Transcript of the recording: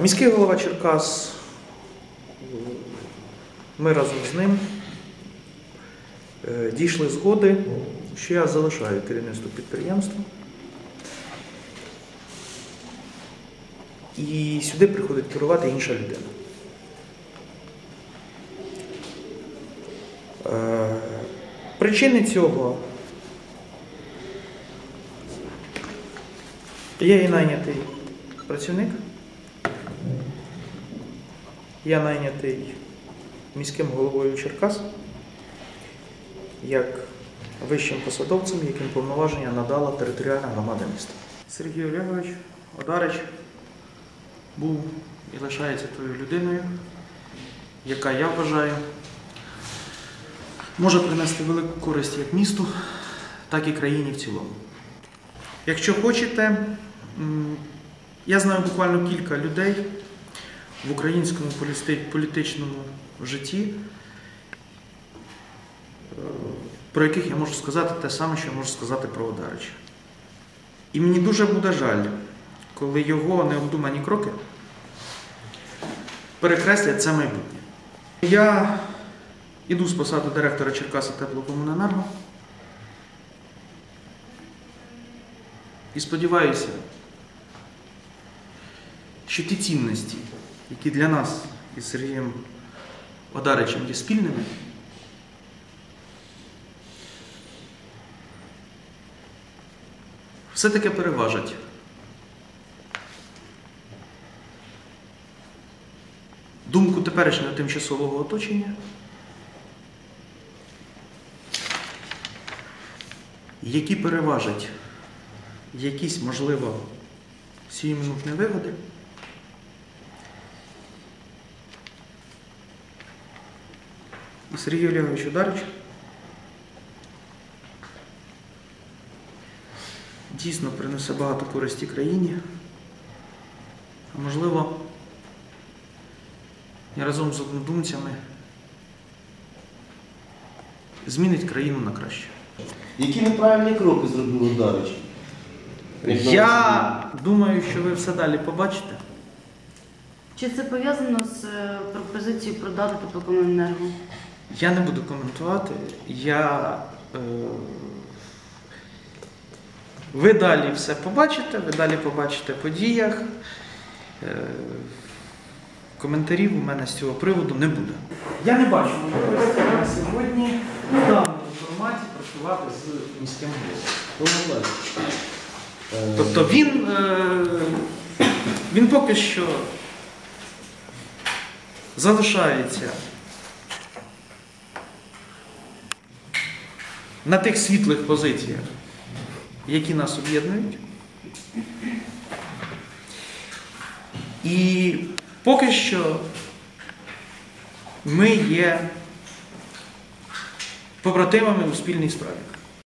Міський голова Черкас, ми разом з ним е, дійшли згоди, що я залишаю керівництво підприємства. І сюди приходить керувати інша людина. Е, Причини цього я і найнятий працівник. Я найнятий міським головою Черкас як вищим посадовцем, яким повноваження надала територіальна громада міста. Сергій Олегович Одарич був і лишається тою людиною, яка я вважаю може принести велику користь як місту, так і країні в цілому. Якщо хочете, я знаю буквально кілька людей в українському політичному житті, е, про яких я можу сказати те саме, що я можу сказати про Одарича. І мені дуже буде жаль, коли його необдумані кроки перекреслять це майбутнє. Я іду з посади директора Черкаса теплокомуненерго. І сподіваюся, що ті цінності, які для нас із Сергієм Одаричем є спільними, все-таки переважать. Думку теперішнього тимчасового оточення, які переважать якісь, можливо, сіюмінутні вигоди. І Сергій Олегович Ударич дійсно принесе багато користі країні. А можливо, і разом з однодумцями змінить країну на краще. Які неправильні кроки зробив Ударич? Я думаю, що ви все далі побачите. Чи це пов'язано з е, пропозицією продати теплокомуненерго? Я не буду коментувати. Я, е, ви далі все побачите, ви далі побачите по діях. Е, коментарів у мене з цього приводу не буде. Я не бачу можливості на сьогодні в даному форматі працювати з міським головою. Тобто він, е, він поки що залишається на тих світлих позиціях, які нас об'єднують. І поки що ми є побратимами у спільній справі.